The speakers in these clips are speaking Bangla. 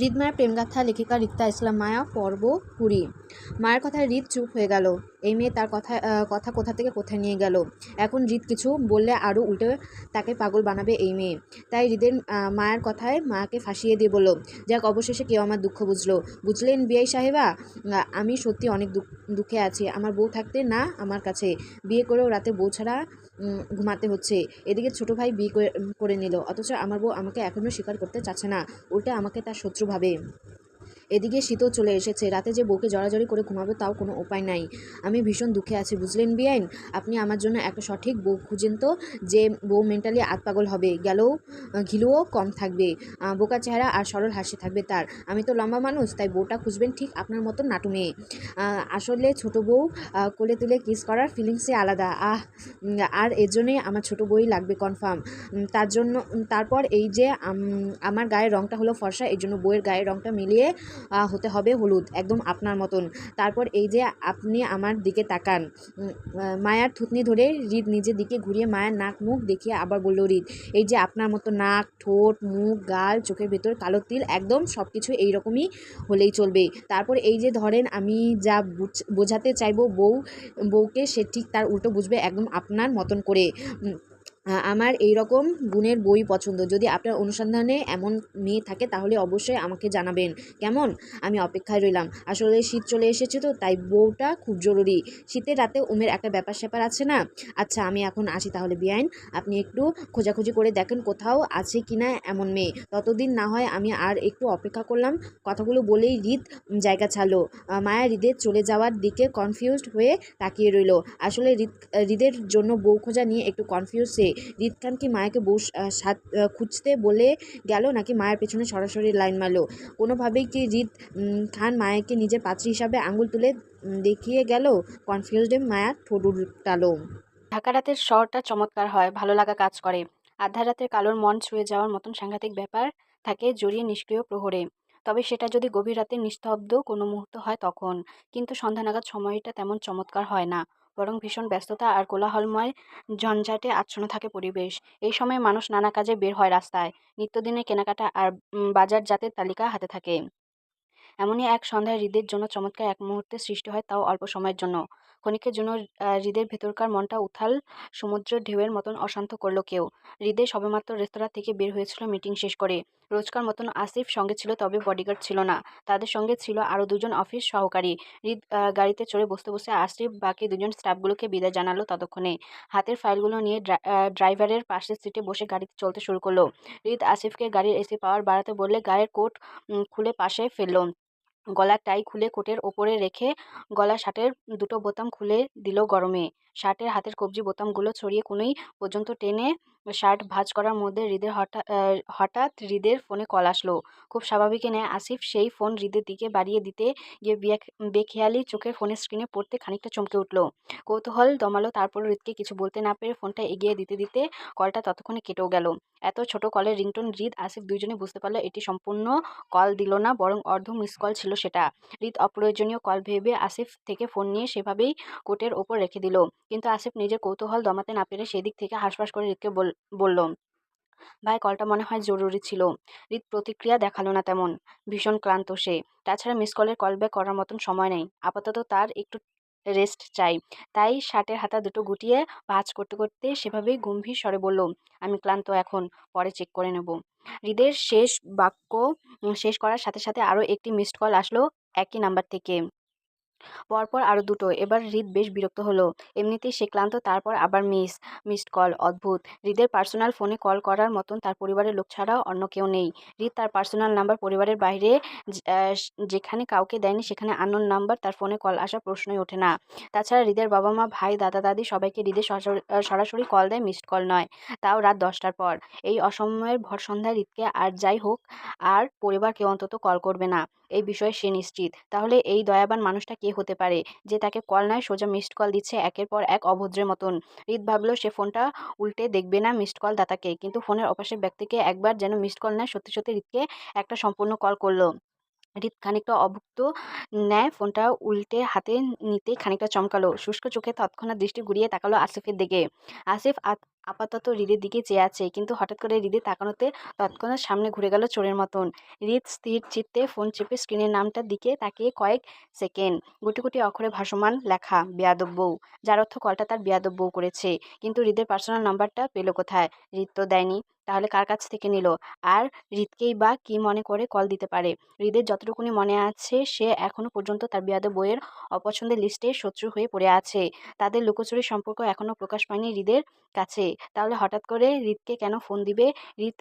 হৃদমায়ের প্রেমগাথা লেখিকা রিক্তা ইসলাম মায়া, পর্ব কুড়ি। মায়ের কথায় হৃদ চুপ হয়ে গেল। এই মেয়ে তার কথা কথা কোথা থেকে কোথায় নিয়ে গেল? এখন হৃদ কিছু বললে আরও উল্টে তাকে পাগল বানাবে এই মেয়ে। তাই হৃদের মায়ের কথায় মাকে ফাঁসিয়ে দিয়ে বলল, যাক, অবশেষে কেউ আমার দুঃখ বুঝলো। বুঝলেন বিআই সাহেবা? আমি সত্যি অনেক দুঃখ- আছি। আমার বউ থাকতে না আমার কাছে। বিয়ে করেও রাতে বউ ছাড়া ঘুমাতে হচ্ছে। এদিকে ছোট ভাই বিয়ে করে- নিল। অথচ আমার বউ আমাকে এখনও স্বীকার করতে চাচ্ছে না। উল্টে আমাকে তার শত্রু ভাবে। এদিকে শীতও চলে এসেছে, রাতে যে বউকে জড়াজড়ি করে ঘুমাবে তাও কোনো উপায় নাই। আমি ভীষণ দুঃখে আছি, বুঝলেন বিআইন আপনি আমার জন্য একটা সঠিক বউ খুঁজেন তো, যে বউ মেন্টালি আতপাগল হবে, গেলেও ঘিলুও কম থাকবে বোকা চেহারা আর সরল হাসি থাকবে তার। আমি তো লম্বা মানুষ, তাই বউটা খুঁজবেন ঠিক আপনার মতন নাটু মেয়ে আসলে ছোট বউ কোলে তুলে কিস করার ফিলিংসই আলাদা। আহ আর এর জন্যই আমার ছোট বই লাগবে কনফার্ম তার জন্য তারপর এই যে আমার গায়ের রংটা হলো ফর্সা এই জন্য বইয়ের গায়ের রংটা মিলিয়ে হতে হবে হলুদ, একদম আপনার মতন। তারপর এই যে আপনি আমার দিকে তাকান মায়ার থুতনি ধরে হৃদ নিজের দিকে ঘুরিয়ে মায়ের নাক মুখ দেখিয়ে আবার বলল, হৃদ, এই যে আপনার মতো নাক, ঠোঁট, মুখ, গাল, চোখের ভেতর, কালো তিল, একদম সব কিছু এইরকমই হলেই চলবে। তারপর এই যে ধরেন, আমি যা বুঝ- বোঝাতে চাইব বউ, বউকে সে ঠিক তার উল্টো বুঝবে একদম আপনার মতন করে। আমার এই রকম গুণের বই পছন্দ। যদি আপনার অনুসন্ধানে এমন মেয়ে থাকে, তাহলে অবশ্যই আমাকে জানাবেন। কেমন? আমি অপেক্ষায় রইলাম। আসলে শীত চলে এসেছে তো, তাই বউটা খুব জরুরি। শীতের রাতে উমের একটা ব্যাপার স্যাপার আছে না? আচ্ছা আমি এখন আসি তাহলে বিআইন আপনি একটু খোঁজাখুঁজি করে দেখেন কোথাও আছে কি না এমন মেয়ে। ততদিন না হয় আমি আর একটু অপেক্ষা করলাম। কথাগুলো বলেই হৃদ জায়গা ছাড়লো। মায়া হৃদের চলে যাওয়ার দিকে কনফিউজড হয়ে তাকিয়ে রইল। আসলে হৃদ, হৃদের জন্য বউ খোঁজা নিয়ে একটু কনফিউজ সে। হৃদ খান কি মায়াকে বউ সাত- খুঁজতে বলে গেল নাকি মায়ের পেছনে সরাসরি লাইন মারলো। কোনোভাবেই কি উম, খান মায়াকে নিজের পাত্রী হিসাবে আঙুল তুলে দেখিয়ে গেল? কনফিউজডে মায়া ঠোঁট উল্টালো। ঢাকা রাতের শহরটা চমৎকার হয় ভালো লাগা কাজ করে। আধা রাতের কালোর মন ছুঁয়ে যাওয়ার মতন সাংঘাতিক ব্যাপার থাকে জড়িয়ে নিষ্ক্রিয় প্রহরে। তবে সেটা যদি গভীর রাতে নিস্তব্ধ কোনো মুহূর্ত হয় তখন। কিন্তু সন্ধ্যা নাগাদ সময়টা তেমন চমৎকার হয় না। বরং ভীষণ ব্যস্ততা আর কোলাহলময় ঝঞ্ঝাটে আচ্ছন্ন থাকে পরিবেশ। এই সময় মানুষ নানা কাজে বের হয় রাস্তায়। নিত্যদিনের কেনাকাটা আর বাজার বাজারজাতের তালিকা হাতে থাকে। এমনই এক সন্ধ্যায় হৃদের জন্য চমৎকার এক মুহূর্তে সৃষ্টি হয় তাও অল্প সময়ের জন্য। ক্ষণিকের জন্য হৃদের ভেতরকার মনটা উথাল সমুদ্রের ঢেউয়ের মতন অশান্ত করল কেউ। হৃদয় সবেমাত্র রেস্তোরাঁ থেকে বের হয়েছিল মিটিং শেষ করে। রোজকার মতন আসিফ সঙ্গে ছিল, তবে বডিগার্ড ছিল না। তাদের সঙ্গে ছিল আরও দুজন অফিস সহকারী। হৃদ গাড়িতে চড়ে বসতে বসে আসিফ, বাকি দুজন স্টাফগুলোকে বিদায় জানালো ততক্ষণে। হাতের ফাইলগুলো নিয়ে ড্রা- ড্রাইভারের পাশের সিটে বসে গাড়িতে চলতে শুরু করল। হৃদ আসিফকে গাড়ির এসি পাওয়ার বাড়াতে বললে, গায়ের কোট খুলে পাশে ফেলল। গলার টাই খুলে কোটের ওপরে রেখে গলা শার্টের দুটো বোতাম খুলে দিল গরমে। শার্টের হাতের কবজি বোতামগুলো ছড়িয়ে কোনোই পর্যন্ত টেনে শার্ট ভাঁজ করার মধ্যে হৃদের হঠাৎ হঠাৎ হৃদের ফোনে কল আসলো। খুব স্বাভাবিক নেয় আসিফ সেই ফোন হৃদের দিকে বাড়িয়ে দিতে গিয়ে বেখেয়ালি চোখে ফোনের স্ক্রিনে পড়তে খানিকটা চমকে উঠল। কৌতূহল দমালো তারপর হৃদকে কিছু বলতে না পেরে ফোনটা এগিয়ে দিতে দিতে কলটা ততক্ষণে কেটেও গেল। এত ছোট কলের রিংটোন হৃদ আসিফ দুজনে বুঝতে পারল এটি সম্পূর্ণ কল দিল না, বরং অর্ধ মিস কল ছিল সেটা। হৃদ অপ্রয়োজনীয় কল ভেবে আসিফ থেকে ফোন নিয়ে সেভাবেই কোটের ওপর রেখে দিল। কিন্তু আসিফ নিজের কৌতূহল দমাতে না পেরে সেদিক থেকে হাসফাস করে হৃদকে বল- বলল ভাই, কলটা মনে হয় জরুরি ছিল। হৃদ প্রতিক্রিয়া দেখাল না তেমন। ভীষণ ক্লান্ত সে। তাছাড়া মিস কলের কল ব্যাক করার মতন সময় নেই। আপাতত তার একটু রেস্ট চাই। তাই শার্টের হাতা দুটো গুটিয়ে ভাজ করতে করতে সেভাবেই গম্ভীর স্বরে বলল আমি ক্লান্ত এখন, পরে চেক করে নেব। হৃদের শেষ বাক্য শেষ করার সাথে সাথে আরও একটি মিসড কল আসলো একই নাম্বার থেকে। পরপর আরও দুটো। এবার হৃদ বেশ বিরক্ত হলো। এমনিতেই সে ক্লান্ত, তারপর আবার মিস, মিসড কল, অদ্ভুত। হৃদের পার্সোনাল ফোনে কল করার মতন তার পরিবারের লোক ছাড়া অন্য কেউ নেই। হৃদ তার পার্সোনাল নাম্বার পরিবারের বাইরে যেখানে কাউকে দেয়নি সেখানে আননোন নাম্বার তার ফোনে কল আসা প্রশ্নই ওঠে না। তাছাড়া হৃদের বাবা মা ভাই, দাদা, দাদি সবাইকে সরাসরি- সরাসরি কল দেয় মিসড কল নয়। তাও রাত দশটার পর। এই অসময়ের ভর সন্ধ্যায় হৃদকে আর যাই হোক, আর পরিবার কেউ অন্তত কল করবে না। এই বিষয়ে সে নিশ্চিত। তাহলে এই দয়াবান মানুষটা কে হতে পারে যে তাকে কল নয়, সোজা মিসড কল দিচ্ছে একের পর এক অভদ্রের মতন। রিত ভাবলো সে ফোনটা উল্টে দেখবে না মিসড কল দাতাকে, কিন্তু ফোনের অপাশের ব্যক্তিকে একবার যেন মিসড কল নেয় সত্যি সত্যি রিতকে একটা সম্পূর্ণ কল করল। রিত খানিকটা অভুক্ত ন্যায় ফোনটা উল্টে হাতে নিতে খানিকটা চমকালো। শুষ্ক চোখে তৎক্ষণাৎ দৃষ্টি ঘুরিয়ে তাকালো আসিফের দিকে। আসিফ আপাতত হৃদের দিকে চেয়ে আছে, কিন্তু হঠাৎ করে হৃদে তাকানোতে তৎক্ষণাৎ সামনে ঘুরে গেল চোরের মতন। হৃদ স্থির চিত্তে ফোন চেপে স্ক্রিনের নামটার দিকে তাকিয়ে কয়েক সেকেন্ড। গুটি গুটি অক্ষরে ভাসমান লেখা, বেয়াদব বউ। যার অর্থ কলটা তার বেয়াদব বউ করেছে। কিন্তু হৃদের পার্সোনাল নাম্বারটা পেল কোথায়? হৃদ তো দেয়নি। তাহলে কার কাছ থেকে নিল? আর হৃদকেই বা কি মনে করে কল দিতে পারে? হৃদের যতটুকুনি মনে আছে, সে এখনও পর্যন্ত তার বিয়াদ বইয়ের অপছন্দের লিস্টে শত্রু হয়ে পড়ে আছে। তাদের লুকোচুরি সম্পর্ক এখনও প্রকাশ পায়নি হৃদের কাছে। তাহলে হঠাৎ করে হৃদকে কেন ফোন দিবে? হৃদ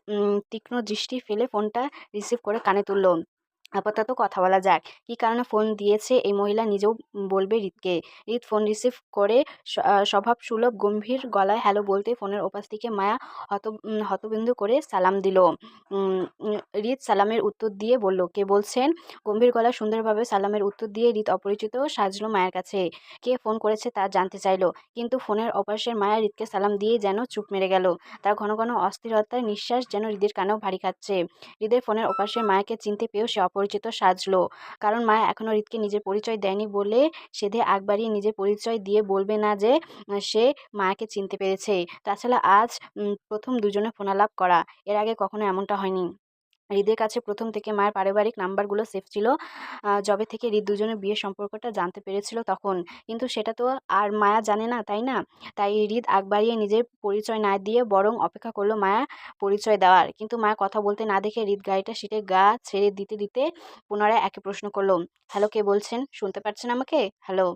তীক্ষ্ণ দৃষ্টি ফেলে ফোনটা রিসিভ করে কানে তুলল। আপাতত কথা বলা যাক। কী কারণে ফোন দিয়েছে এই মহিলা নিজেও বলবে হৃদকে হৃদ ফোন রিসিভ করে স্বভাব সুলভ গম্ভীর গলায় হ্যালো বলতে ফোনের ওপাশ থেকে মায়া হত হতবিন্দু করে সালাম দিল। উম, সালামের উত্তর দিয়ে বলল কে বলছেন? গম্ভীর গলায় সুন্দরভাবে সালামের উত্তর দিয়ে হৃদ অপরিচিত সাজলো মায়ের কাছে। কে ফোন করেছে তা জানতে চাইলো কিন্তু ফোনের অপাশের মায়া হৃদকে সালাম দিয়ে যেন চুপ মেরে গেল। তার ঘন ঘন অস্থিরতার নিঃশ্বাস যেন হৃদের কানেও ভারী খাচ্ছে। হৃদের ফোনের ওপাশের মায়াকে চিনতে পেয়েও সে অপরিচিত সাজলো। কারণ মা এখনও হৃদকে নিজের পরিচয় দেয়নি বলে সেধে আগ বাড়িয়ে নিজের পরিচয় দিয়ে বলবে না যে সে মাকে চিনতে পেরেছে। তাছাড়া আজ প্রথম দুজনে ফোনালাপ করা। এর আগে কখনো এমনটা হয়নি। হৃদের কাছে প্রথম থেকে মায়ের পারিবারিক নাম্বারগুলো সেভ ছিল। যবে থেকে হৃদ দুজনের বিয়ের সম্পর্কটা জানতে পেরেছিল তখন। কিন্তু সেটা তো আর মায়া জানে না, তাই না? তাই হৃদ আগ বাড়িয়ে নিজের পরিচয় না দিয়ে বরং অপেক্ষা করল মায়া পরিচয় দেওয়ার। কিন্তু মায়া কথা বলতে না দেখে হৃদ গাড়িটা সিটে গা ছেড়ে দিতে দিতে পুনরায় একই প্রশ্ন করল, হ্যালো, কে বলছেন? শুনতে পাচ্ছেন আমাকে? হ্যালো?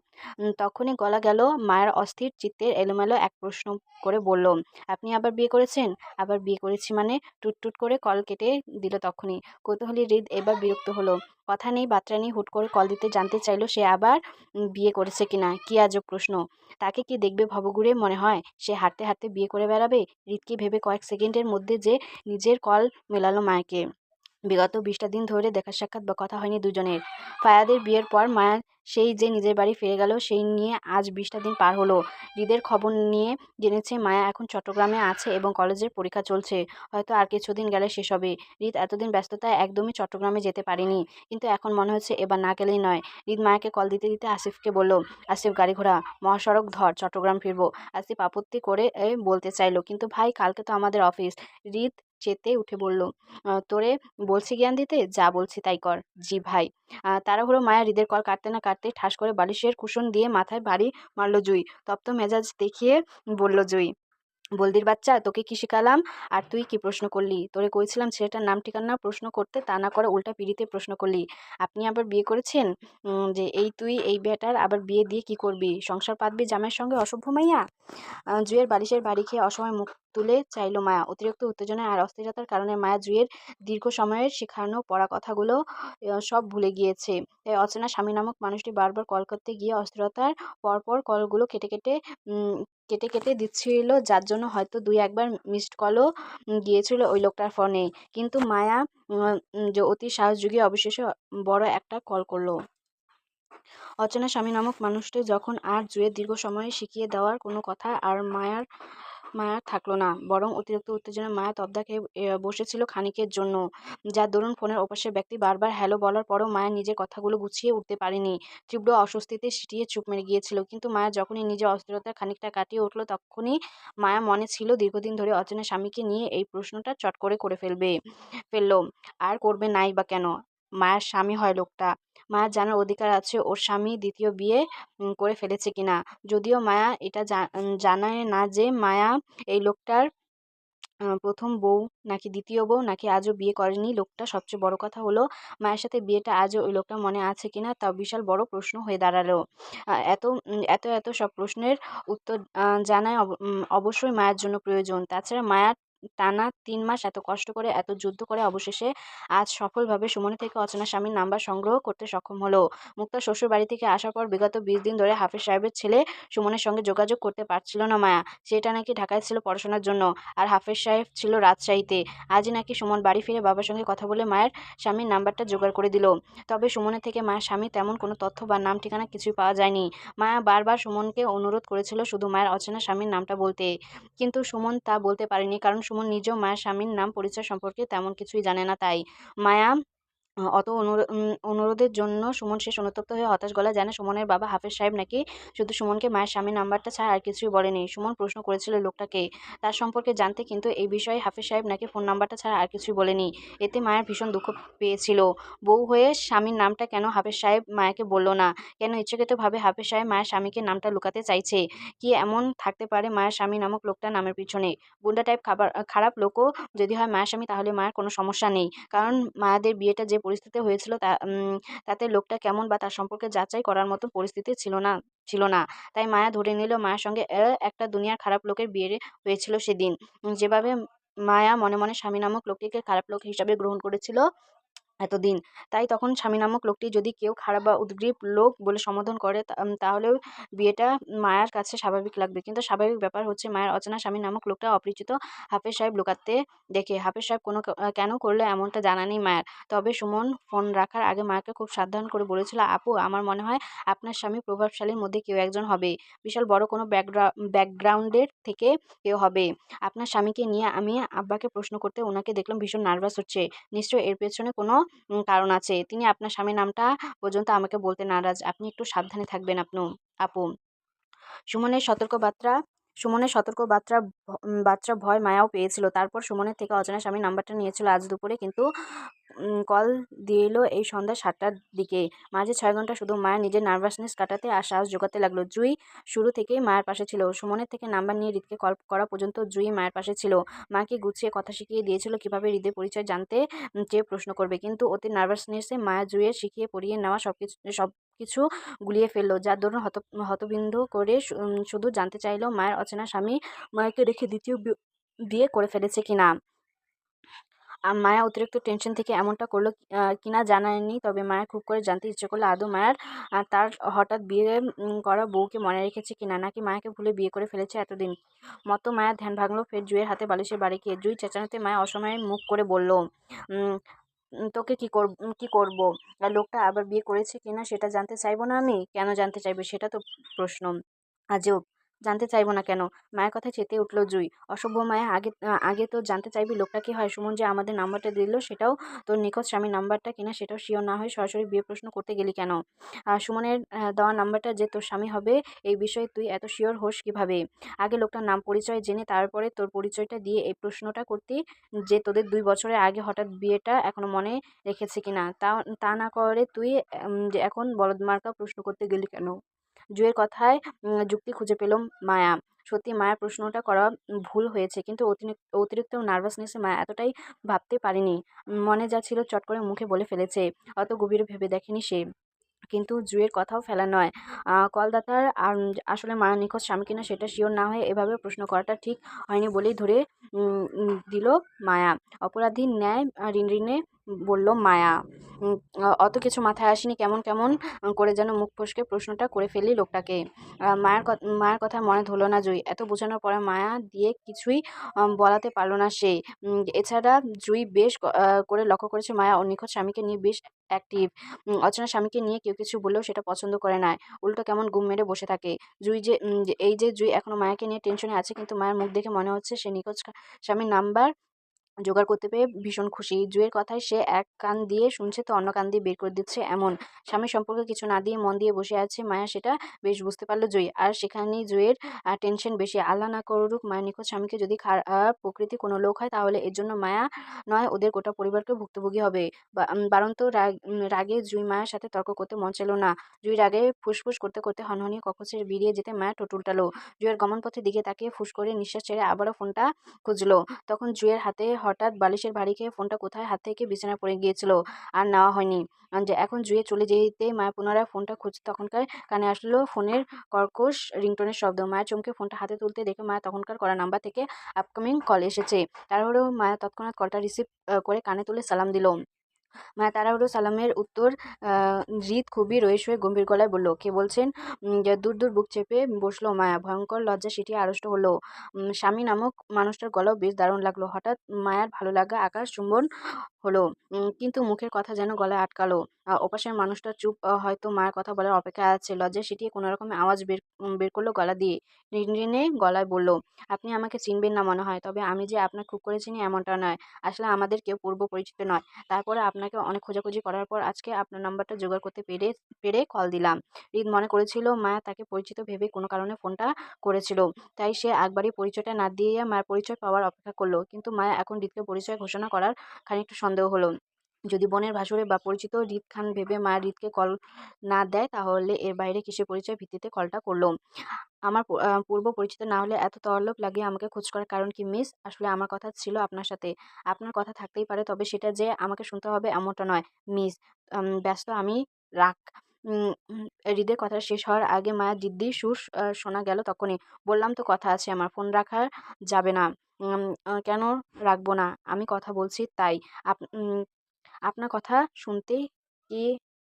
তখনই গলা গেল মায়ের অস্থির চিত্তের এলোমেলো এক প্রশ্ন করে বলল, আপনি আবার বিয়ে করেছেন? আবার বিয়ে করেছি মানে? টুট টুট করে কল কেটে দিল তখনই। কৌতূহলী হৃদ এবার বিরক্ত হলো। কথা নেই বার্তা নেই, হুট করে কল দিতে জানতে চাইলো সে আবার বিয়ে করেছে কিনা? কি আজব প্রশ্ন। তাকে কি দেখবে ভবঘুরে মনে হয়? সে হাঁটতে হাঁটতে বিয়ে করে বেড়াবে? হৃদকে ভেবে কয়েক সেকেন্ডের মধ্যে যে নিজের কল মেলালো মায়াকে। বিগত বিশটা দিন ধরে দেখা সাক্ষাৎ বা কথা হয়নি দুজনের। ফায়াদের বিয়ের পর মায়া সেই যে নিজের বাড়ি ফিরে গেল, সেই নিয়ে আজ বিশটা দিন পার হলো। হৃদের খবর নিয়ে জেনেছে মায়া এখন চট্টগ্রামে আছে এবং কলেজের পরীক্ষা চলছে। হয়তো আর কিছুদিন গেলে শেষ হবে। হৃদ এতদিন ব্যস্ততায় একদমই চট্টগ্রামে যেতে পারেনি। কিন্তু এখন মনে হচ্ছে এবার না গেলেই নয়। হৃদ মায়াকে কল দিতে দিতে আসিফকে বলল, আসিফ, গাড়ি ঘোড়া, মহাসড়ক ধর, চট্টগ্রাম ফিরবো। আসিফ আপত্তি করে বলতে চাইলো, কিন্তু ভাই, কালকে তো আমাদের অফিস হৃদ চেতে উঠে বলল তোরে বলছি জ্ঞান দিতে, যা বলছি তাই কর, জি ভাই। তাড়াহুড়ো মায়া হৃদের কল কাটতে না কাটতে ঠাস করে বালিশের কুশন দিয়ে মাথায় ভারী মারল জুই। তপ্ত মেজাজ দেখিয়ে বলল জুই, বলদির বাচ্চা, তোকে কি শিখালাম? আর তুই কি প্রশ্ন করলি? তোরে কইছিলাম ছেলেটার নাম ঠিকানা প্রশ্ন করতে, তা না করে উল্টা পিড়িতে প্রশ্ন করলি। আপনি আবার বিয়ে করেছেন? যে এই তুই এই বেটার আবার বিয়ে দিয়ে কি করবি? সংসার পাতবি জামাইয়ের সঙ্গে, অসভ্য মাইয়া? জুয়ের বালিশের বাড়ি খেয়ে অসময় মুখ তুলে চাইলো মায়া। অতিরিক্ত উত্তেজনা আর অস্থিরতার কারণে মায়া জুয়ের দীর্ঘ সময়ের শেখানো পড়া কথাগুলো সব ভুলে গিয়েছে। তাই অচেনা স্বামী নামক মানুষটি বারবার কল করতে গিয়ে অস্থিরতার পরপর কলগুলো কেটে কেটে কেটে কেটে দিচ্ছিল, যার জন্য হয়তো দুই একবার মিসড কলও গিয়েছিল ওই লোকটার ফোনে কিন্তু মায়া যে অতি সাহসযোগী অবশেষে বড় একটা কল করল। অচেনা স্বামী নামক মানুষটি যখন আর জুয়ে দীর্ঘ সময়ে শিখিয়ে দেওয়ার কোনো কথা আর মায়ার মায়ার থাকল না, বরং অতিরিক্ত উত্তেজনায় মায়া তবদা খেয়ে বসেছিল খানিকের জন্য যার দরুন ফোনের ওপাশের ব্যক্তি বারবার হ্যালো বলার পরও মায়া নিজের কথাগুলো গুছিয়ে উঠতে পারেনি। তীব্র অস্বস্তিতে সিটিয়ে চুপ মেরে গিয়েছিল, কিন্তু মায়া যখনই নিজের অস্থিরতা খানিকটা কাটিয়ে উঠল, তখনই মায়া মনে ছিল দীর্ঘদিন ধরে অচেনা স্বামীকে নিয়ে এই প্রশ্নটা চট করে করে ফেলবে, ফেলল, আর করবে নাই বা কেন? মায়ের স্বামী হয় লোকটা। মায়ার জানার অধিকার আছে ওর স্বামী দ্বিতীয় বিয়ে করে ফেলেছে কিনা? যদিও মায়া এটা জানায় না যে মায়া এই লোকটার প্রথম বউ নাকি দ্বিতীয় বউ নাকি আজও বিয়ে করেনি। লোকটা সবচেয়ে বড় কথা হলো মায়ের সাথে বিয়েটা আজও ওই লোকটা মনে আছে কিনা তা বিশাল বড় প্রশ্ন হয়ে দাঁড়াল। এত এত এত সব প্রশ্নের উত্তর জানায় অব- অবশ্যই মায়ের জন্য প্রয়োজন। তাছাড়া মায়ার টানা তিন মাস এত কষ্ট করে, এত যুদ্ধ করে অবশেষে আজ সফলভাবে সুমনের থেকে অচেনা স্বামীর নাম্বার সংগ্রহ করতে সক্ষম হলো। মুক্তার শ্বশুর বাড়ি থেকে আসার পর বিগত বিশ দিন ধরে হাফিজ সাহেবের ছেলে সুমনের সঙ্গে যোগাযোগ করতে পারছিল না মায়া। সেটা নাকি ঢাকায় ছিল পড়াশোনার জন্য আর হাফেজ সাহেব ছিল রাজশাহীতে। আজই নাকি সুমন বাড়ি ফিরে বাবার সঙ্গে কথা বলে মায়ের স্বামীর নাম্বারটা জোগাড় করে দিল। তবে সুমনের থেকে মায়ের স্বামী তেমন কোনো তথ্য বা নাম ঠিকানা কিছুই পাওয়া যায়নি। মায়া বারবার সুমনকে অনুরোধ করেছিল শুধু মায়ের অচেনা স্বামীর নামটা বলতে। কিন্তু সুমন তা বলতে পারেনি কারণ সুমন নিজেও মায়ের স্বামীর নাম পরিচয় সম্পর্কে তেমন কিছুই জানে না তাই। মায়া অত অনুরোধের জন্য সুমন শেষ অনুতপ্ত হয়ে হতাশ গলায়, জানে সুমনের বাবা হাফেজ সাহেব নাকি? শুধু সুমনকে মায়ের স্বামীর নাম্বারটা ছাড়া আর কিছুই বলেনি সুমন প্রশ্ন করেছিল লোকটাকে তার সম্পর্কে জানতে কিন্তু এই বিষয়ে হাফেজ সাহেব নাকি ফোন নাম্বারটা ছাড়া আর কিছুই বলেনি এতে মায়ের ভীষণ দুঃখ পেয়েছিল। বউ হয়ে স্বামীর নামটা কেন হাফেজ সাহেব মায়াকে বলল না? কেন ইচ্ছাকৃতভাবে হাফেজ সাহেব মায়ের স্বামীকে নামটা লুকাতে চাইছে? কি এমন থাকতে পারে মায়ের স্বামী নামক লোকটা নামের পিছনে? গুন্ডা টাইপ খাবার, খারাপ লোকও যদি হয় মায়ের স্বামী, তাহলে মায়ের কোনো সমস্যা নেই। কারণ মায়াদের বিয়েটা যে পরিস্থিতিতে হয়েছিল তা তাতে লোকটা কেমন বা তার সম্পর্কে যাচাই করার মতো পরিস্থিতি ছিল না ছিল না। তাই মায়া ধরে নিল, মায়ের সঙ্গে একটা দুনিয়ার খারাপ লোকের বিয়ে হয়েছিল সেদিন। যেভাবে মায়া মনে মনে স্বামী নামক লোকটিকে খারাপ লোক হিসাবে গ্রহণ করেছিল এতদিন। তাই তখন স্বামী নামক লোকটি যদি কেউ খারাপ বা উদগ্রীব লোক বলে সম্বোধন করে তাহলেও বিয়েটা মায়ার কাছে স্বাভাবিক লাগবে। কিন্তু স্বাভাবিক ব্যাপার হচ্ছে মায়ের অচেনা স্বামী নামক লোকটা অপরিচিত হাফেজ সাহেব লুকাতে দেখে, হাফেজ সাহেব কোনো কেন করলে এমনটা জানা নেই মায়ের। তবে সুমন ফোন রাখার আগে মাকে খুব সাবধান করে বলেছিল, আপু, আমার মনে হয় আপনার স্বামী প্রভাবশালীর মধ্যে কেউ একজন হবে বিশাল বড় কোনো ব্যাকগ্রাউন্ডের থেকে কেউ হবে। আপনার স্বামীকে নিয়ে আমি আব্বাকে প্রশ্ন করতে ওনাকে দেখলাম ভীষণ নার্ভাস হচ্ছে। নিশ্চয়ই এর পেছনে কোনো কারণ আছে। তিনি আপনার স্বামীর নামটা পর্যন্ত আমাকে বলতে নারাজ। আপনি একটু সাবধানে থাকবেন আপনু, আপু। সুমনের সতর্ক বার্তা সুমনের সতর্ক বার্তা বার্তা ভয় মায়াও পেয়েছিল। তারপর সুমনের থেকে অজানা স্বামীর নাম্বারটা নিয়েছিল আজ দুপুরে, কিন্তু কল দিল এই সন্ধ্যা সাতটার দিকে। মাঝে ছয় ঘণ্টা শুধু মায়া নিজের নার্ভাসনেস কাটাতে আর সাহস জোগাতে লাগল। জুই শুরু থেকেই মায়ের পাশে ছিল। সুমনের থেকে নাম্বার নিয়ে হৃদকে কল করা পর্যন্ত জুই মায়ের পাশে ছিল। মাকে গুছিয়ে কথা শিখিয়ে দিয়েছিল কীভাবে হৃদের পরিচয় জানতে চেয়ে প্রশ্ন করবে। কিন্তু অতি নার্ভাসনেসে মায়া জুইয়ের শিখিয়ে পড়িয়ে নেওয়া সব কিছু সব কিছু গুলিয়ে ফেলল, যার দরুন হত, হতবিন্দু করে শুধু জানতে চাইলো মায়ের অচেনা স্বামী মায়াকে রেখে দ্বিতীয় বিয়ে করে ফেলেছে কিনা। মায়া অতিরিক্ত টেনশন থেকে এমনটা করল কিনা জানায়নি, তবে মায়া খুব করে জানতে ইচ্ছে করল আদৌ মায়ার তার হঠাৎ বিয়ে করা বউকে মনে রেখেছে কিনা, নাকি মায়াকে ভুলে বিয়ে করে ফেলেছে এতদিন? মতো মায়ার ধ্যান ভাঙলো, ফের জুয়ের হাতে বালিশের বাড়ি গিয়ে জুই চেঁচানোতে মায়া অসময়ে মুখ করে বলল তোকে কি কর কি করব? আর লোকটা আবার বিয়ে করেছে কিনা সেটা জানতে চাইব না আমি? কেন জানতে চাইবে? সেটা তো প্রশ্ন। আজব জানতে চাইব না কেন? মায়ের কথা চেতে উঠল জুই। অসভ্য মায়া আগে আগে তো জানতে চাইবি লোকটা কি হয়? সুমন যে আমাদের নাম্বারটা দিল, সেটাও তোর নিখোঁজ স্বামীর নাম্বারটা কিনা সেটাও শিওর না হয়ে সরাসরি বিয়ে প্রশ্ন করতে গেলি কেন? সুমনের দেওয়া নাম্বারটা যে তোর স্বামী হবে, এই বিষয়ে তুই এত শিওর হোস কীভাবে? আগে লোকটার নাম পরিচয় জেনে তারপরে তোর পরিচয়টা দিয়ে এই প্রশ্নটা করতি যে তোদের দুই বছরের আগে হঠাৎ বিয়েটা এখনও মনে রেখেছে কিনা? তা তা না করে তুই এখন বলদ মার্কা প্রশ্ন করতে গেলি কেন? জুয়ের কথায় যুক্তি খুঁজে পেল মায়া। সত্যি মায়ের প্রশ্নটা করা ভুল হয়েছে, কিন্তু অতিরিক্ত নার্ভাসনেসে মায়া এতটাই ভাবতে পারেনি। মনে যা ছিল চট করে মুখে বলে ফেলেছে, অত গভীরে ভেবে দেখেনি সে। কিন্তু জুয়ের কথাও ফেলা নয়। কলদাতার আসলে মায়া নিখোঁজ স্বামী কিনা সেটা শিওর না হয়ে এভাবে প্রশ্ন করাটা ঠিক হয়নি বলেই ধরে দিল মায়া। অপরাধীর ন্যায় ঋণ ঋণে বলল, মায়া অত কিছু মাথায় আসেনি, কেমন কেমন করে যেন মুখ ফসকে প্রশ্নটা করে ফেললি লোকটাকে। মায়ের মায়ের কথা মনে ধরলো না জুই। এত বোঝানোর পরে মায়া দিয়ে কিছুই বলাতে পারল না সে। এছাড়া জুই বেশ করে লক্ষ্য করেছে মায়া ও নিখোঁজ স্বামীকে নিয়ে বেশ অ্যাক্টিভ অচেনা স্বামীকে নিয়ে কেউ কিছু বললেও সেটা পছন্দ করে না। উল্টো কেমন গুম মেরে বসে থাকে। জুই যে এই যে, জুই এখনও মায়াকে নিয়ে টেনশনে আছে, কিন্তু মায়ের মুখ দেখে মনে হচ্ছে সে নিখোঁজ স্বামীর নাম্বার জোগাড় করতে পেরে ভীষণ খুশি। জুয়ের কথায় সে এক কান দিয়ে শুনছে তো অন্য কান দিয়ে বের করে দিচ্ছে এমন। স্বামী সম্পর্কে কিছু না দিয়ে মন দিয়ে বসে আছে মায়া সেটা বেশ বুঝতে পারল জুই। আর সেখানেই জুয়ের টেনশন বেশি। আল্লাহ না করুক মায়া নিখোঁজ স্বামীকে যদি খারাপ প্রকৃতি কোনো লোক হয় তাহলে এর জন্য মায়া নয়, ওদের গোটা পরিবারকে ভুক্তভোগী হবে। বারন্ত রাগ রাগে জুই মায়ের সাথে তর্ক করতে মন ছিল না। জুই রাগে ফুসফুস করতে করতে হনহনিয়ে কক্ষে বেরিয়ে যেতে মায়া টোট উল্টালো। জুয়ের গমনপথের দিকে তাকিয়ে ফুস করে নিঃশ্বাস ছেড়ে আবারও ফোনটা খুঁজলো। তখন জুয়ের হাতে হঠাৎ বালিশের ভারী খেয়ে ফোনটা কোথায়? হাত থেকে বিছানা পড়ে গিয়েছিল আর নেওয়া হয়নি। যে এখন জুয়ে চলে যেতে মা পুনরায় ফোনটা খুঁজতে তখনকার কানে আসলো ফোনের কর্কশ রিংটনের শব্দ। মায়ের চমকে ফোনটা হাতে তুলতে দেখে মা তখনকার করা নাম্বার থেকে আপকামিং কল এসেছে। তারপরেও মায়া তৎক্ষণাৎ কলটা রিসিভ করে কানে তুলে সালাম দিল। মায়া তাড়াহুড়ো সালামের উত্তর হৃদ খুবই রয়েস হয়ে গম্ভীর গলায় বলল। কে বলছেন? দূর দূর বুক চেপে বসল মায়া। ভয়ঙ্কর লজ্জা সেটি আড়ষ্ট হলো। স্বামী নামক মানুষটার গলাও বেশ দারুণ লাগল। হঠাৎ মায়ার ভালো লাগা আকাশ চুম্বন হলো। কিন্তু মুখের কথা যেন গলায় আটকালো। ওপাশের মানুষটা চুপ হয়তো মায়ের কথা বলার অপেক্ষায় আছে। লজ্জায় সিঁটিয়ে কোনো রকমে আওয়াজ বের বের করল গলা দিয়ে। রিনরিনে গলায় বলল, "আপনি আমাকে চিনবেন না মনে হয়। তবে আমি যে আপনার খুব করে চিনি এমনটা নয়। আসলে আমাদের কেউ পূর্ব পরিচিত নয়। তারপরে আপনাকে অনেক খোঁজাখুঁজি করার পর আজকে আপনার নাম্বারটা জোগাড় করতে পেরে পেরে কল দিলাম।" হৃদ মনে করেছিল মায়া তাকে পরিচিত ভেবে কোনো কারণে ফোনটা করেছিল। তাই সে একবারই পরিচয়টা না দিয়ে মায়ের পরিচয় পাওয়ার অপেক্ষা করল কিন্তু মায়া এখন হৃদকে পরিচয় ঘোষণা করার খানিকটা সন্দেহ হলো। যদি বোনের ভাসুরে বা পরিচিত হৃদ খান ভেবে মায়া হৃদকে কল না দেয় তাহলে এর বাইরে কিসের পরিচয় ভিত্তিতে কলটা করল? আমার পূর্ব পরিচিত না হলে এত তরলোভ লাগিয়ে আমাকে খোঁজ করার কারণ কি মিস? আসলে আমার কথা ছিল আপনার সাথে। আপনার কথা থাকতেই পারে তবে সেটা যে আমাকে শুনতে হবে এমনটা নয়, মিস। ব্যস্ত আমি রাখ। হৃদের কথা শেষ হওয়ার আগে মায়ার জিদ্দি সুর শোনা গেল তখনই। "বললাম তো কথা আছে আমার। ফোন রাখা যাবে না।" "কেন রাখব না? আমি কথা বলছি তাই। আপ আপনার কথা শুনতে কি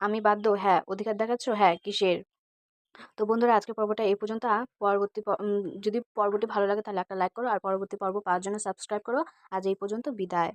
আমি বাধ্য? হ্যাঁ। অধিকার দেখাচ্ছ? হ্যাঁ। কিসের?" তো বন্ধুরা, আজকের পর্বটা এই পর্যন্ত। পরবর্তী যদি পর্বটি ভালো লাগে তাহলে একটা লাইক করো, আর পরবর্তী পর্ব পাওয়ার জন্য সাবস্ক্রাইব করো। আজ এই পর্যন্ত বিদায়।